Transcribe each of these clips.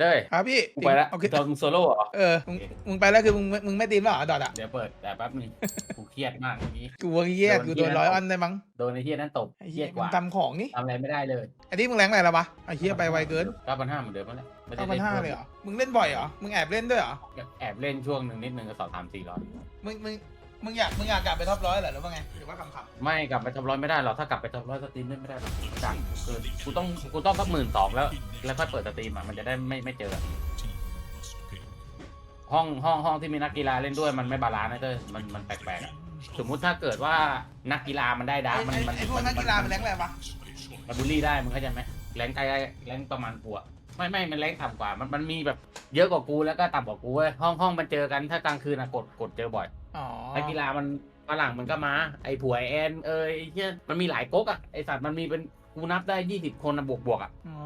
เต้ยครับพี่กูไปละโอเคตอนโซโล่เหรอเออมึงมึงไปแล้วคือมึงมึงไม่ตีมแล้วเหรอดอทอะเดี๋ยวเปิดแต่แป๊บนึงกูเครียดมากเมื่อกี้กูวงเยี่ยโดนกูเหี้โดยนร้อยออนได้มั้งโดนไอ้เฮียนั่นตบไอ้เครีเหี้ยยดกมึงว่าทำของนี่ทำอะไรไม่ได้เลยไอ้ที่มึงแรงอะไรแล้ววะไอ้เหี้ยไปไวเกินเก้าพันห้าเหมือนเดิมนั่นแหละไม่ได้เก้าพันเล่นห้าเลยเหรอมึงเล่นบ่อยเหรอมึงแอบเล่นด้วยเหรอแอบเล่นช่วงหนึ่งนิดนึงก็สองสามสี่ร้อยมึงมึง มึงอยากมึงอยากกลับไปท็อปร้อยเหรอหรือว่าไงหรือว่าขำไม่กลับไปทำร้อยไม่ได้หรอกถ้ากลับไปทำร้อยสตรีมเล่นไม่ได้หรอกจังเกินกูต้องกูต้องสักหมื่นสองแล้ว แล้วค่อยเปิดสตรีมอะมันจะได้ไม่ไม่เจอ ห้องห้องห้องที่มีนักกีฬาเล่นด้วยมันไม่บาลานซ์นะเต้ยมันมันแปลกๆอะสมมุติถ้าเกิดว่านักกีฬามันได้ๆดาไอ้ร์กมันไอ้มันไอ้พวกนักกีฬามันแรงอะไรวะมันบูลลี่ได้มึงเข้าใจไหมแรงไกลแรงประมาณกูอะไม่ไม่มันแรงต่ำกว่ามันมันมีแบบเยอะกว่ากูแล้วก็ต่ำกว่ากูเว้ยห้องห้องมันเจอกันถ้ากลางคืนอะกดกดเจอบ่อย อ๋อนักกีฬามันฝรั่งมันก็มา ไอ้ผัวไอ้แอนเอ้ยไอ้เหี้ยมันมีหลายก๊กอะไอสัตว์มันมีเป็นกูนับได้ยี่สิบคนอะบวกบวกๆอะอ๋อ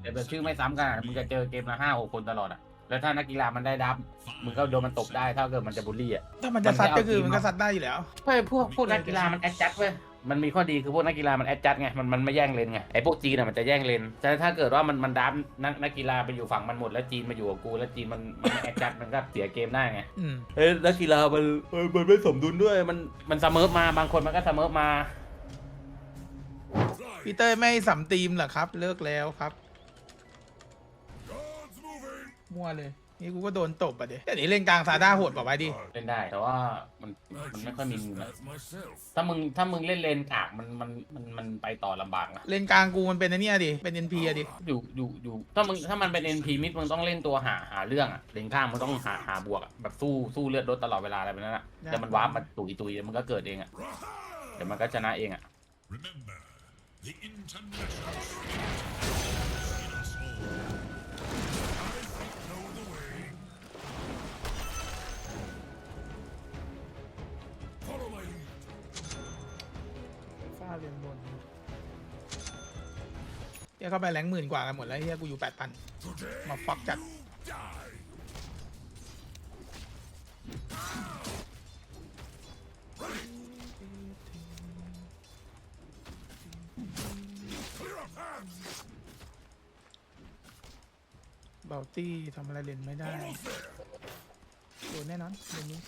แต่แบบชื่อไม่ซ้ำกันอะมึงจะเจอเกมละห้าหกคนตลอดอะแล้วถ้านักกีฬามันได้ดับมึงก็โดนมันตบได้ถ้าเกิดมันจะบูลลี่อะถ้ามันจะซัดมันไม่เอาก็คือจริงมันก็เนอะซัดได้อยู่แล้วเฮ้ยพวกพวกนักกีฬามันแอดจัดเว้ย มันมีข้อดีคือพวกนักกีฬามันแอดจัดไงมันมันไม่แย่งเลนไงไอ้พวกจีนอะมันจะแย่งเลนแต่ถ้าเกิดว่ามันมันดับนักนักกีฬาไปอยู่ฝั่งมันหมดแล้วจีนมาอยู่กับกูแล้วจีนมันมันแอดจัดมันก็เสียเกมได้ไงอืมเฮ้ยนักกีฬามันมันไม่สมดุลด้วยมันมันเสมอมาบางคนมันก็เสมอมา พี่เต้ยไม่สัมตีมเหรอครับ เลิกแล้วครับมั่วเลย นี่กูก็โดนตบอะเดี๋ยวนี้เล่นกลางซาด้าโหดกว่าไว้ดิเล่นได้ แต่ว่ามันมันไม่ค่อยมีมุมอะถ้ามึงถ้ามึงเล่นเลนกากมันมันมันมันไปต่อลำบากนะเล่นกลางกูมันเป็นไอ้เนี่ยดิเป็น NP อะดิอยู่อยู่อยู่ถ้ามึงถ้ามันเป็น NP มิดมึงต้องเล่นตัวหาหาเรื่องอะเลนข้างมึงต้องหาหาบวกอะแบบสู้สู้เลือดลดตลอดเวลาอะไรแบบนั้นอะแต่มันวาร์ปมันตุยตุยมันก็เกิดเองอะเดี๋ยวมันก็ชนะเองอะ Remember, the international าเรียนบนเฮียเข้าไปแรงหมื่นกว่ากันหมดแล้วเฮียกูอยู่แปดพันมาฟักจัดเบลตี้ทำอะไรเล่นไม่ได้โดนแน่นอนเดี๋ยวนี้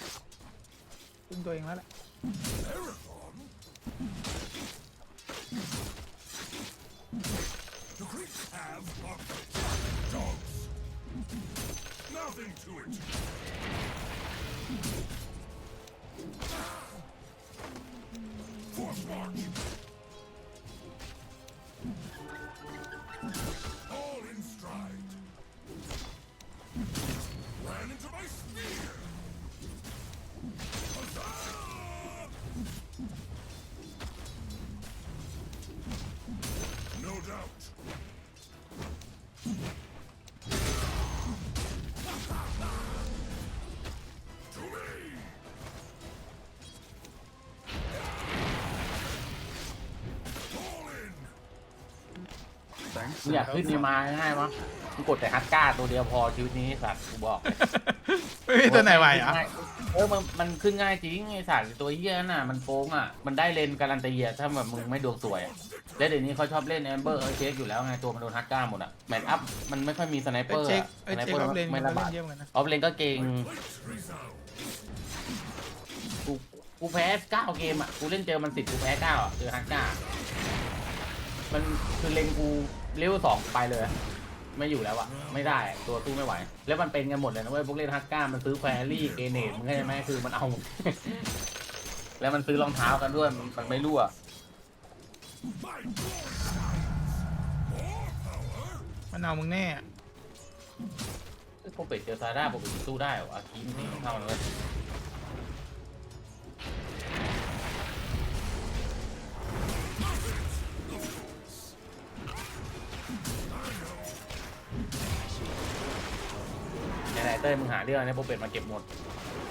พึ่งตัวเองแล้วแหละ The Greeks have dogs. Nothing to it. มึงอยากขึ้นนี่มาง่ายๆวะมึงกดแต่ฮัตก้าตัวเดียวพอชีวิตนี้สัตว์กูบอกไม่มีตัวไหนไหวอะเออมันมันขึ้นง่ายจริงไอ้สัตว์ตัวเฮี้ยน่ะมันโป้งอะมันได้เลนการันตีอะถ้าแบบมึงไม่ดวงสวยอะแล้วเดี๋ยวนี้เขาชอบเล่นแอมเบอร์เออเช็คอยู่แล้วไงตัวมันโดนฮัตก้าหมดอะแมทอัพมันไม่ค่อยมีสไนเปเอ้อยร์เช็คอะเอ้สยไนเช็เปคอออร์ฟเลนไม่มันระเล่บาดนเยอะเหมือนกันนะออฟเลนก็เก่ง Resound. กูกูแพ้เก้าเกมอะกูเล่นเจอมันสิบกูแพ้เก้าอะเจอฮันก้า มันคือเลงกูเลเวลสองไปเลย ไม่อยู่แล้วอะไม่ได้อะตัวสู้ไม่ไหว แล้วมันเป็นกันหมดเลยนะเว้ยพวกเล่นฮันก้ามันซื้อแควรี่เกเนตมึงเข้าใจไหมคือมันเอา แล้วมันซื้อรองเท้ากันด้วยมันมันไม่รั่ว My glory More power? มันเอามึงแน่ พวกเป็ดเจอซาร่าปกติสู้ได้เหรอวะคีมนี่เข้ามันเลย ไหนๆเต้ยมึงหาเรื่องเนี่ยพวกเป็ดมาเก็บหมด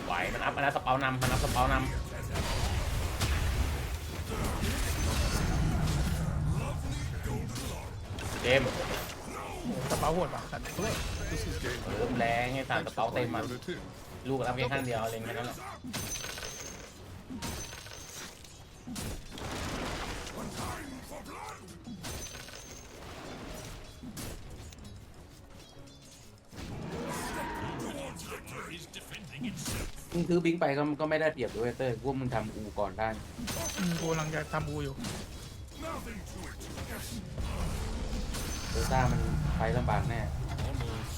ไหวมันอัพมันอัพสเปานำมันอัพสเปานำเจมส์กระเป๋าโหดว่ะสัตว์ This is game เออแรงไงสารส Thanks เปา for เต็ม playing อะ Dota 2. ลูกรับแค่ข้างเดียวเล็งแค่นั้นแหละ มึงซื้อบิงไปก็ก็ไม่ได้เปรียบด้วยเต้ยพวกมึงทำอูก่อนได้อืมกูกำลังจะทำบูอยู่ Nothing to it. Yes. โดต้ามันไฟลำบากแน่ Almost.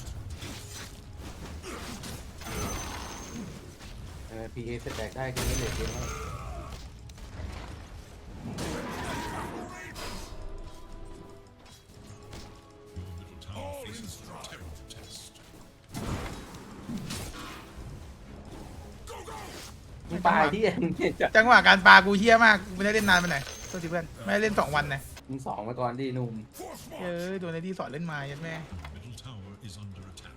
เออพีเอสแตกได้ก็ไม่เหลือเกมแล้ว ปลายที่มึงเนี่ยจะจังหวะการปากูเฮี้ยมากกูไม่ได้เล่นนานไปไหนโทษทีเพื่อนไม่ได้เล่นสองวันนะมึงสองไปก่อนดิหนุ่ม Force เอ march. อโดนไอ้ที่สอนเล่นมายันแม่ Middle tower is under attack.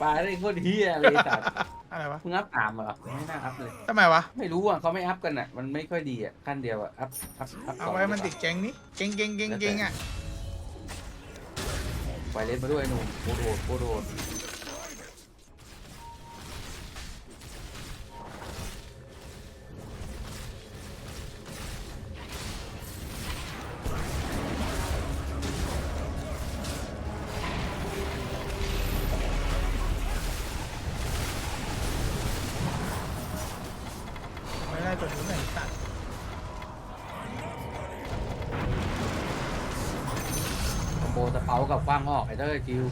ปลายได้โคตรเฮียเลยสัตว์อะไรวะมึงอัพตามเหรอไม่น่าอัพเลย ทำไมวะไม่รู้อะเขาไม่อัพกันอะมันไม่ค่อยดีอะขั้นเดียวอะอัพอัพอัพเอาไว้มันติดแก๊งนี้เก๊งเก๊งเก๊งเก๊งอะไว เลสมาด้วยหนุ่มโคตรโหดโคตรโหด กับกว้างออกไอ้เต้ยจิว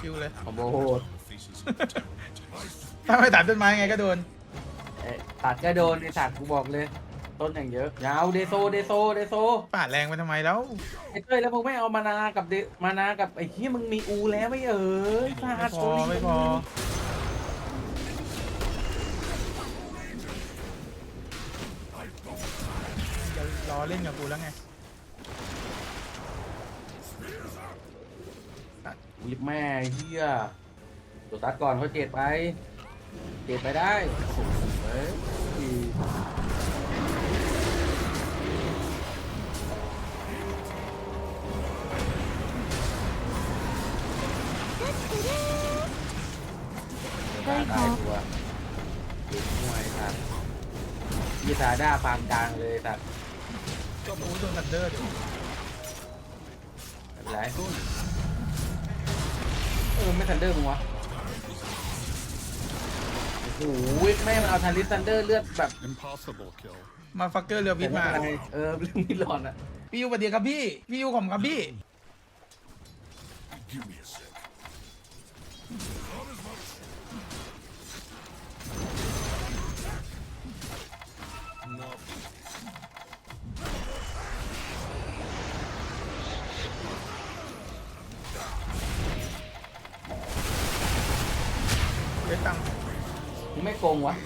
คิวเลยคอมโบโหด Faces a terrible test. ถ้าไม่ตัดต้นไม้ไงก็โดนเอ้ยตัดก็โดนไอ้สัตว์กูบอกเลย ต้นอย่างเยอะยาวเดโซเดโซเดโซปาดแรงไปทำไมแล้วไอ้เต้ยแล้วมึงไม่เอามานากับเดมานากับไอ้ที่มึงมีอูแล้วไม่เอ่ยสัไม่ตว์พอไม่พอจะล้อเล่นกับกูแล้วไง วิบแม่ไอ้เฮียตัวตัดก่อนเขาเจ็ดไป เจ็ดไปได้เฮ้ยได้ครับตัวเด็กมวยครับยีซาด้าฟาร์มกลางเลยสัตว์ก็บูโดนทันเดอร์ดิไม่เป็นไร เออไม่ทันเดอร์มึงวะโอ้โหแม่มันเอาทันลิสทันเดอร์เลือดแบบ Impossible kill. มาฟักเกอร์เรือพิษมา เออเรื่องมิดหลอนอะพี่ยูสวัสดีครับพี่ พี่ยูผมครับพี่ Give me a sec. เวทตังค์มึงไม่โกงวะ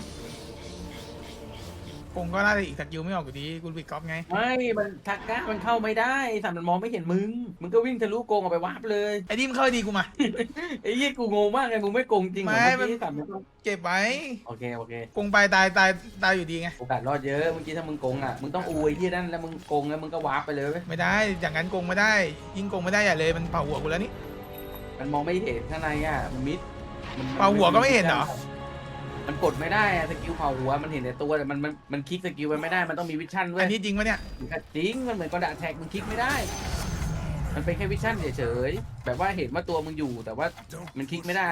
คงก็น่าจะอีกสกิลไม่ออกอยู่ดีกูปิดกอล์ฟไง ไม่มันทักก้ามันเข้าไม่ได้สัตว์มันมองไม่เห็นมึง มึงก็วิ่งทะลุโกงออกไปวาร์ปเลยไอ้ดิมเข้าดีกูมา ไอ้ยี่กูงงมากเลยมึงไม่โกงจริงเหรอไม่เมื่อมันกี้สัตว์มันต้องเก็บไว้โอเคโอเคคงไปตายตายตายอยู่ดีไง โอกาสรอดเยอะเมื่อกี้ถ้ามึงโกงอะมึงต้องอวยที่นั่นแล้วมึงโกงแล้วมึงก็วาร์ปไปเลยเว้ยไม่ได้ อย่างนั้นโกงไม่ได้ ยิ่งโกงไม่ได้อย่าเลย มันเผาหัวกูแล้วนี่ มันมองไม่เห็นข้างในอะมันมิดมัน เป่าหัวก็ไม่เห็นเหรอ มันกดไม่ได้อะสกิลเผาหัวมันเห็นแต่ตัวแต่มันมันมันคลิกสกิลไปไม่ได้มันต้องมีวิชั่นด้วอัยนนี้จริงปะเนี่ยจริงมันเหมือนกระดาษแท็กมึงคลิกไม่ได้ มันเป็นแค่วิชั่นเฉยๆแบบว่าเห็นว่าตัวมึงอยู่ แต่ว่ามันคลิกไม่ได้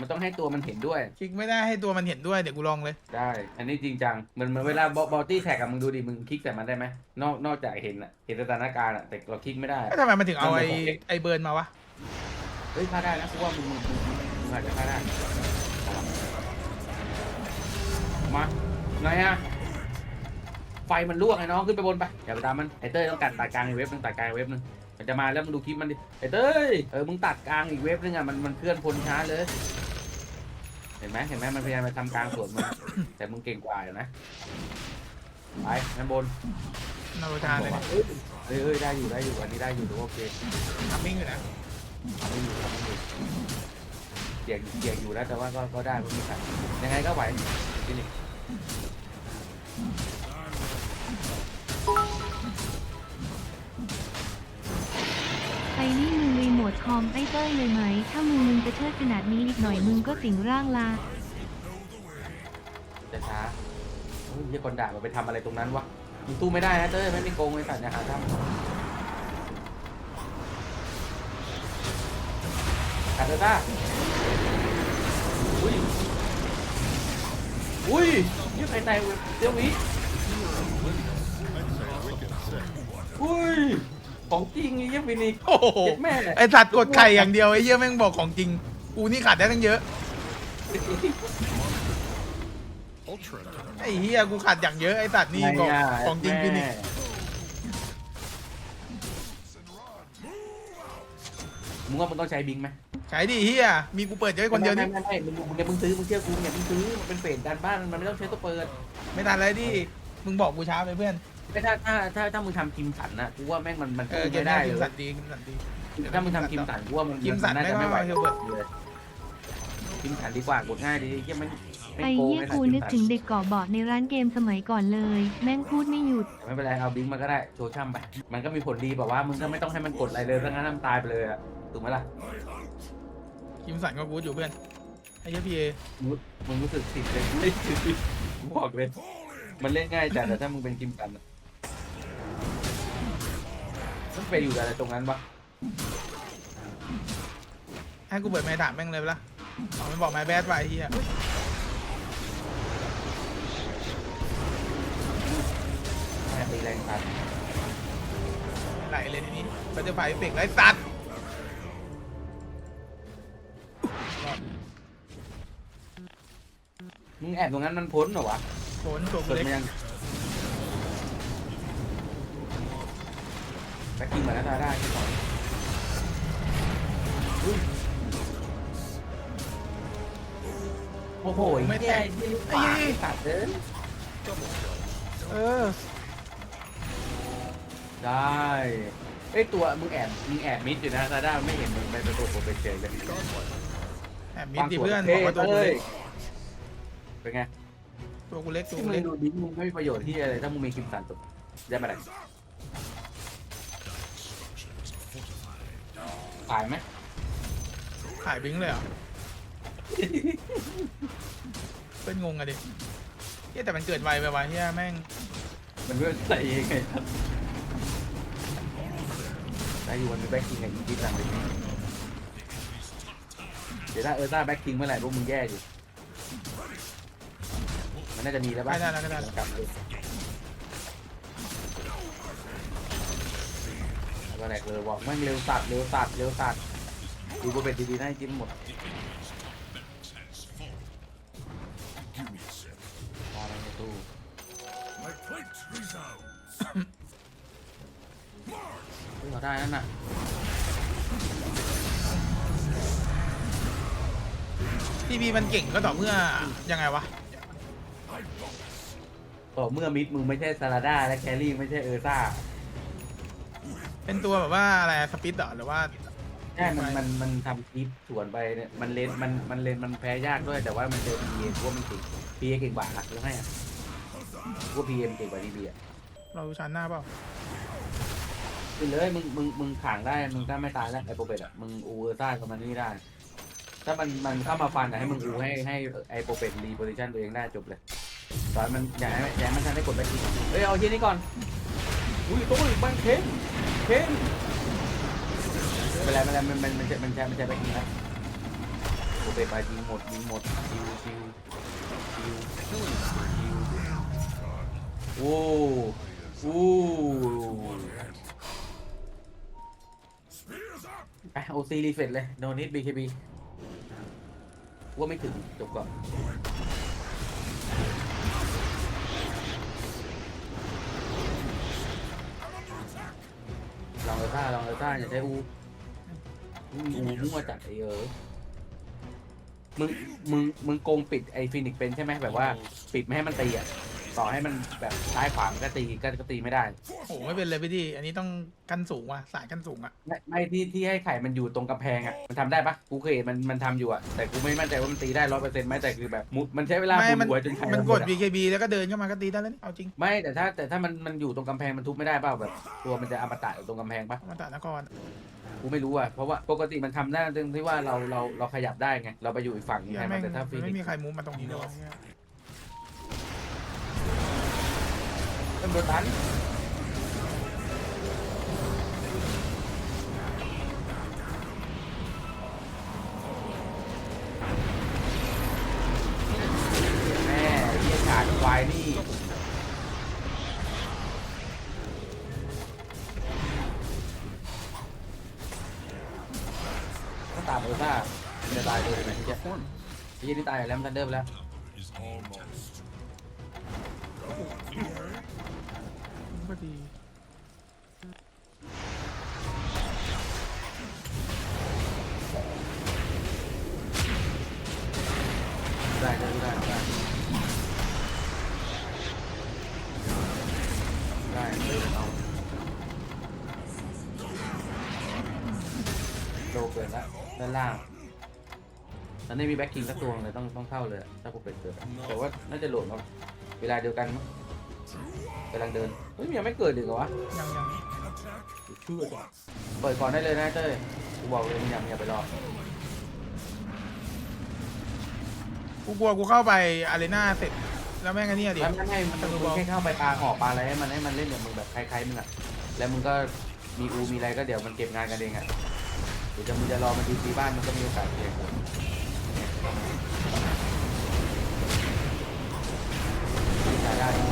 มันต้องให้ตัวมันเห็นด้วย คลิกไม่ได้ให้ตัวมันเห็นด้วยเดี๋ยวกูลองเลย ได้ อันนี้จริงจังเหมือนเหมือนเวลาบอลตี้แท็กอะมึงดูดิมึงคลิกแต่มันได้ไหมนอกนอกจากเห็นอะเห็นสถานการณ์อะแต่เราคลิกไม่ได้แล้วทำไมมันถึงเอาไอ้ไอ้เบิร์นมาวะ เฮ้ยพลาดได้นะกูว่ามึงมึงมึงมึง อาจจะพลาดได้มาไงอะไฟมันลวกไอ้น้องขึ้นไปบนไปอย่าไปตามมันไอเต้ยต้องตัดตัดกลางอีกเว็บนึงตัดกลางอีกเว็บนึงมันจะมาแล้วมึงดูคลิปมันดิไอเต้ยเออมึงตัดกลางอีกเว็บนึงอะมันมันเคลื่อนพลช้าเลย เห็นไหมเห็นไหมมันพยายามไปทำกลางสวนมึงแต่มึงเก่งกว่าอยู่นะไปงั้นบนนารูทานเลยเนี่ยเฮ้ยเฮ้ยเฮ้ยได้อยู่ได้อยู่อันนี้ได้อยู่ถือว่าโอเคทำมิ่งอยู่นะทำไม่อยู่ทำไม่อยู่ เสียงเสียงอยู่แล้วแต่ว่าก็ก็ได้ไม่มีขัดยังไงก็ไหวที่นี่ไอ้นี่มึงรีโมทคอมไอ้เต้ยเลยไหม ถ้ามึงมึงจะเชิดขนาดนี้อีกหน่อยมึงก็สิงร่างละจะช้าเฮ้ยยี่คนด่ามันไปทำอะไรตรงนั้นวะมึงตู้ไม่ได้นะเต้ยไม่มีโกงเลยสัตว์เนี่ยหาทำขัดเลยต้าอุ้ย อุ้ยยี่ใครตายเดี๋ยววิอุ้ย ของจริงไอ้เยี่ยฟินิกซ์โอ้โหเจ็ดแม่ไอสัตว์กดไข่อย่างเดียวไอ้เหี้ยแม่งบอกของจริง กูนี่ขาดได้ตั้งเยอะ Ultra. ไอ้เหี้ยกูขาดอย่างเยอะไอ้สัตว์นี่บอกของจริงฟินิกซ์มึงว่ามึงต้องใช้บิงไหม ใช้ดิเหี้ยมีกูเปิดเยอะคนเดียวนี่ไม่ไม่ไม่มึงมึงอย่ามึงซื้อมึงเชื่อกูอย่ามึงซื้อมันเป็นเฟสการบ้านมันไม่ต้องใช้ตัวเปิด ไม่ทันเลยดิมึงบอกกูช้าไปเพื่อนไม่ถ้าถ้าถ้าถ้ามึงทำคิมสันนะกูว่าแม่งมันมันเออเกมไม่นี้ได้คิมเลสัยนดีคิมสันดีถ้ามึงทำคิมสันกูว่ามันคิมสันน่าจะไม่ไหวไม่ว่าเฮลเบิร์ตเลยคิมสันดีกว่ากดง่ายดีเหี้ยมันไม่ไอ้โกงเหี้ยไม่ทันกูคิมนึกสันถึงเด็กเกาะเบาะในร้านเกมสมัยก่อนเลย แม่งพูดไม่หยุดแต่ไม่เป็นไรเอาบิงมาก็ได้โชว์ช่ำไป มันก็มีผลดีแบบว่ามึงก็ไม่ต้องให้มันกดอะไรเลยถ้างั้นมันตายไปเลยอะถูกไหมล่ะ คิมสันก็กูดอยู่เพื่อนไอ้เหี้ยพีเอมึงมึงรู้สึกผิดเลยไม่ผิดกูบอกเลย มันเล่นง่ายจัดแต่ถ้ามึงเป็นคิมสันอะมันไปอยู่อะไรตรงนั้นปะให้กูเปิดไม้ถามแม่งเลยปะล่ะเอามันบอกไม้แบดไปไอ้เหี้ยแม่ตีแรงตัดไหลเลยทีนี้มันจะไฟเฟกไล่สัตว์ มึงแอบตรงนั้นมันพ้นเหรอวะโดนตัวกกูดเล็กมายังตะกี้มาแล้วได้ที่สองอุ้ยโอ้โหไม่แย่ที่ลูกปากตัดเลยเออ ได้เอ้ยตัวมึงแอบมึงแอบมิดอยู่นะซาด้าไม่เห็นมึงไปประตูผมไปเจอเลยแอบมิดดิเพื่อนบอกว่าตัวกูเฮ้เล็ยก เป็นไงตัวกูเล็กตัวที่กูมึเล็งกดูดิ้งมึงไม่มีประโยชน์ที่อะไรถ้ามึงมีคิมสันตุได้มาไหนขายไหมขายบิงเลยเหรอ เป็นงงอะดิเฮียแต่มันเกิดไวไปวะเฮียแม่งมันเพื่อใส่ยังไงครับได้อยู่วันนี้แบ็คคิงกับอีดิทหลังเลยเดี๋ยวถ้าเออถ้าแบ็คคิงเมื่อไหร่พวกมึงแย่อยู่ มันน่าจะมีแล้วป่ะไม่ได้แล้วไม่ได้แล้วกลับเลยก็แหลกเลยบอกแม่งเร็วสัตัดเร็วสัตัดเร็วสัตัดดูโปรเป็นดีๆให้จิ้มหมดพอแล้วในตู้ My plate resounds. เฮ้ยเราได้นั่นน่ะทีพีมันเก่งก็ต่อเมื่อยังไงวะ ต่อเมื่อมิดมึงไม่ใช่ซาลาด้าและแครี่ไม่ใช่เออร์ซ่าเป็นตัวแบบว่าอะไรสปิดเหรอหรือว่า ใช่มันมันมันทำคลิปสวนไปเนี่ยมันเลนมันมันเลนมันแพ้ยากด้วยแต่ว่ามันเจอพีเอพวกมันเก่งพีเอเก่งกว่าอะรู้ให้อะพวกพีเอ็มเก่งกว่าดีบีอะเราชันหน้าเปล่าคือเลยมึงมึงมึงขางได้มึงถ้าไม่ตายแล้วไอ้โปรเบตอะมึงอูเออร์ซ่ากับมันนี่ได้ ถ้ามันมันเข้ามาฟันอะให้มึงอูให้ให้ไอ้โปรเบตรีโพซิชันตัวเองได้จบเลย ตอนมันอย่าให้อย่าให้มันทันได้กดไปทีเอ้ยเอาทีนี้ก่อน อุ้ยโต้ยบังเค้นเค้นไม่เป็นไรไม่เป็นไรมันมันมันจะมันจะมันจะไปทีแล้วโปรเบตไปยิงหมดยิงหมดชิวชิวชิวชิวโอ้โอ้ Spears up. ไปโอซีรีเฟรชเลยโนนิดบีเคบีว่าไม่ถึงจบก่อน ลองเออท่าลองเออท่าอย่าใช้อูอูมั่วจัดไอเออมึงมึงมึงโกงปิดไอฟินิกเป็นใช่ไหมแบบว่า ปิดไม่ให้มันตีอะ ต่อให้มันแบบซ้ายขวามันก็ตีก็ก็ตีไม่ได้ โอ้ไม่เป็นเลยพี่ดีอันนี้ต้องกันสูงว่ะสายกันสูงอะไม่ไม่ที่ที่ให้ไข่มันอยู่ตรงกำแพงอะมันทำได้ปะกูเคยเห็นมันมันทำอยู่อะแต่กูไม่มั่นใจว่ามันตีได้ร้อยเปอร์เซ็นต์ไหมแต่คือแบบมุดมันใช้เวลาหไม่มุมันนหัวจนไข่มันระกเบิดอะ BKB แล้วก็เดินเข้ามาก็ตีได้แล้วนี่เอาจริงไม่แต่ถ้าแต่ถ้ามันมันอยู่ตรงกำแพงมันทุบไม่ได้เปล่าแบบ ตัวมันจะอมตะอยู่ตรงกำแพงปะมาตานครกูไม่รู้อะเพราะว่าปกติมันทำได้ตรงที่ว่าเราเราเราขยับได้ไงเราไปอยู่อีกฝั่งนึงเหี้ยไงแม่งแต่ถ้าฟีไม่นิกมีใครมูฟมาตรงนี้เลยวะ ตำรวจทนแม่เยี่ยขาดควายนี่ถ้าตามโอสันจะตายเลยไหมเจ๊เจ๊นี่ตายแล้วมันเดิมแล้ว ดีได้ได้ได้ได้ได้เอาโลเกินแล้วด้านล่างตอนนี้มีแบ็คคิงสักตัวเลยต้องต้องเข้าเลยอะถ้าพวกเป็ดเกิดแต่ว่าน่าจะโหลดมาเวลาเดียวกันมั้ง กำลังเดินเฮ้ยมันยังไม่เกิดอีกเหรอวะยังยังเปิดก่อนได้เลยนะเต้ยกูบอกเลยมึงอย่ามึงอย่าไปรอกูกลัวกูเข้าไปอารีนาเสร็จแล้วแม่งไอ้นี่ดิ ไม่ไม่ไม่มันมึงแค่เข้าไปปลาหอกปลาอะไรให้มันให้มันเล่นอย่างมึงแบบคล้ายๆมึงอะแล้วมึงก็มีอูมีอะไรก็เดี๋ยวมันเก็บงานกันเองอะเดี๋ยวจะมึงจะรอมันดีซีบ้านมันก็มีโอกาสเสียคนได้ได้ได้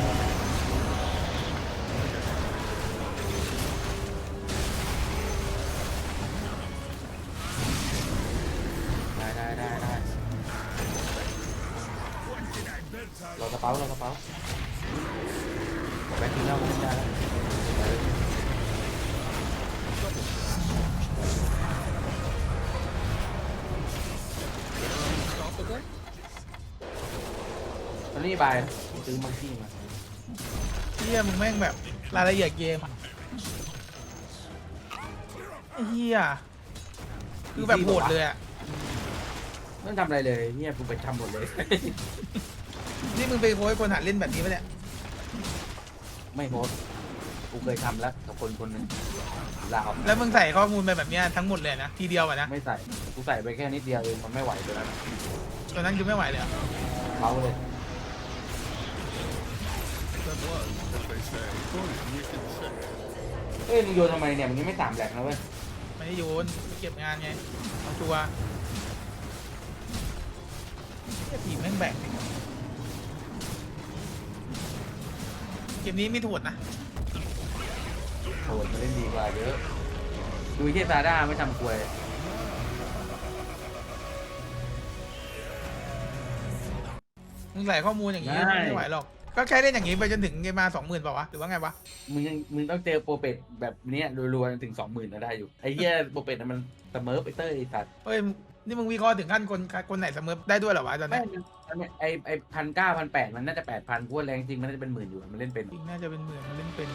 เรากระเป๋าเรากระเป๋าแบงค์กินเหล้าไม่ได้แล้วตอนนี้บายซื้อมังคีมาเฮียมึงแม่งแบบรายละเอียดเกมอะไอ้เฮียคือแบบโหดเลยอะไม่ต้องทำอะไรเลยเนี่ยกูไปทำหมดเลย นี่มึงไปโค้ยคนหัดเล่นแบบนี้ปะเนี่ย ไม่โพสต์กูเคยทำแล้วกับคนคนหนึ่งลาออกแล้วมึงใส่ข้อมูลไปแบบเนี้ยทั้งหมดเลยนะทีเดียวอะนะไม่ใส่กูใส่ไปแค่นิดเดียวเองมันไม่ไหวตัวนั้นตอนนั้นคือไม่ไหวเลยอะเมาเลย That was, as they say, only wicked sick. เอ้ยมึงโยนทำไมเนี่ยมึงยังไม่สามแหลกนะเว้ยไม่ได้โยนไปเก็บงานไงเอาชัวร์เหี้ยทีมแม่งแบ่ง เกมนี้ไม่โถูดนะโหดมันเล่นดีกว่าเยอะดูไอ้เฮียซาด้าไม่ทำควยมึงใส่ข้อมูลอย่างนี้ไม่ไหวหรอก ก็แค่เล่นอย่างนี้ไปจนถึงเกมมาสองหมื่นเปล่าวะหรือว่าไงวะ มึงยังมึงต้องเจอโปรเป็ดแบบเนี้ยรัวๆถึงสองหมื่นก็ได้อยู่ ไอ้เฮียโปรเป็ดน่ะมันเสมอไปเต้ยไอ้สัตว์เฮ้ย นี่มึงวิเคราะห์ถึงขั้นคนคนไหนเสมอได้ด้วยเหรอวะตอนไม่นี้มันมัน ไอไอพันเก้าพันแปดมันน่าจะแปดพันพูดแรงจริงมันน่าจะเป็นหมื่นอยู่มันเล่นเป็นจริงน่าจะเป็นหมื่นมันเล่นเป็น